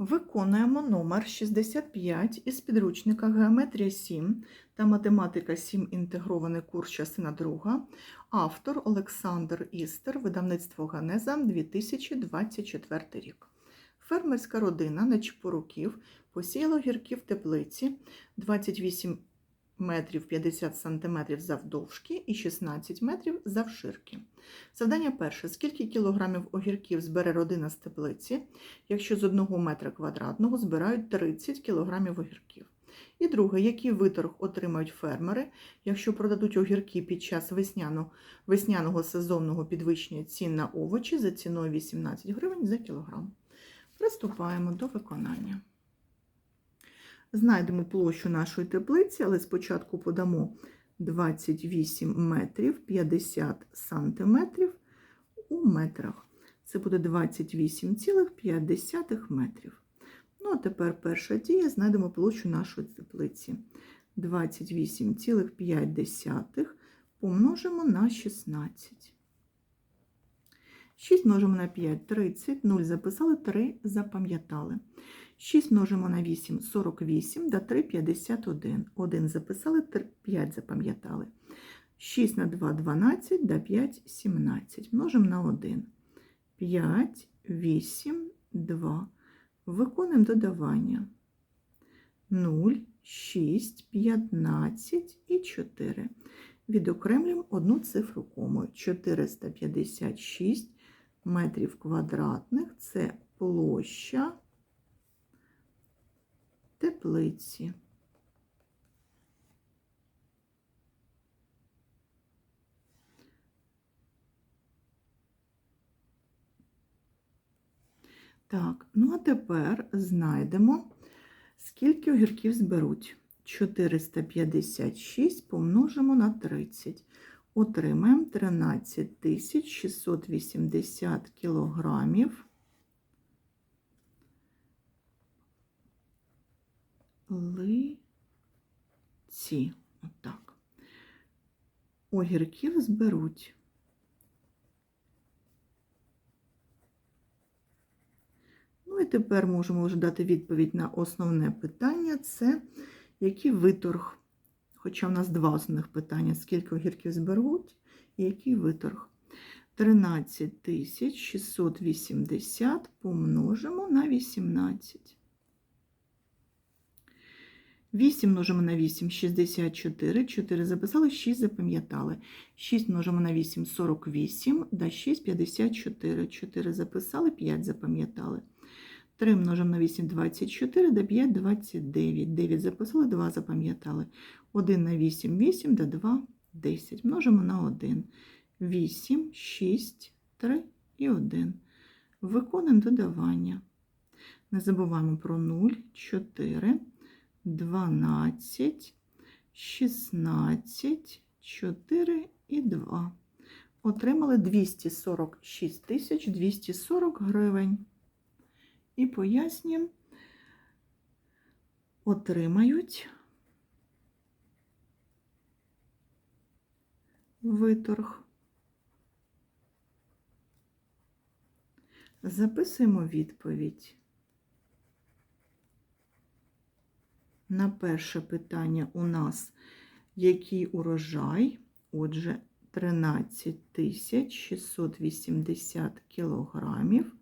Виконуємо номер 65 із підручника Геометрія 7 та Математика 7. Інтегрований курс частина 2. Автор Олександр Істер, видавництво Ганеза 2024 рік. Фермерська родина Нечіпоруків посіяла гірків теплиці 28 метрів 50 сантиметрів завдовжки і 16 метрів завширки. Завдання перше. Скільки кілограмів огірків збере родина з теплиці, якщо з 1 метра квадратного збирають 30 кілограмів огірків? І друге, який виторг отримають фермери, якщо продадуть огірки під час весняно, весняного сезонного підвищення цін на овочі за ціною 18 гривень за кілограм? Приступаємо до виконання. Знайдемо площу нашої теплиці, але спочатку подамо 28 метрів 50 сантиметрів у метрах. Це буде 28,5 метрів. Ну, а тепер перша дія, знайдемо площу нашої теплиці. 28,5 помножимо на 16. 6 множимо на 5 – 30, 0 записали, 3 запам'ятали. 6 множимо на 8 – 48, да 3 – 51. 1 записали, 5 запам'ятали. 6 на 2 – 12, да 5 – 17. Множимо на 1. 5, 8, 2. Виконуємо додавання. 0, 6, 15 і 4. Відокремлюємо одну цифру комою. 456 метрів квадратних – це площа теплиці. Так, ну а тепер знайдемо, скільки огірків зберуть. 456 помножимо на 30. Отримаємо 13 680 кілограмів. Лиці. Отак. Огірків зберуть. Ну і тепер можемо вже дати відповідь на основне питання це який виторг. Хоча в нас два основних питання: скільки огірків зберуть і який виторг. 13 680 помножимо на 18. 8 множимо на 8 64, 4 записали, 6 запам'ятали. 6 множимо на 8 48, да 6 54, 4 записали, 5 запам'ятали. 3 множимо на 8 24, да 5 29, 9 записали, 2 запам'ятали. 1 на 8 8, да 2 10. Множимо на 1. 8, 6, 3 і 1. Виконуємо додавання. Не забуваємо про 0, 4. 12, 16, 4 і 2. Отримали 246 тисяч 240 гривень. І пояснюємо, отримають виторг. Записуємо відповідь. На перше питання у нас який урожай? Отже, 13 680 кілограмів.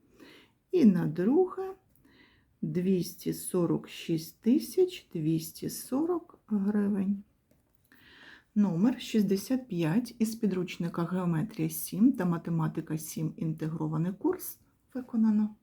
І на друге 246 240 гривень. Номер 65 із підручника Геометрія 7 та Математика 7 інтегрований курс виконано.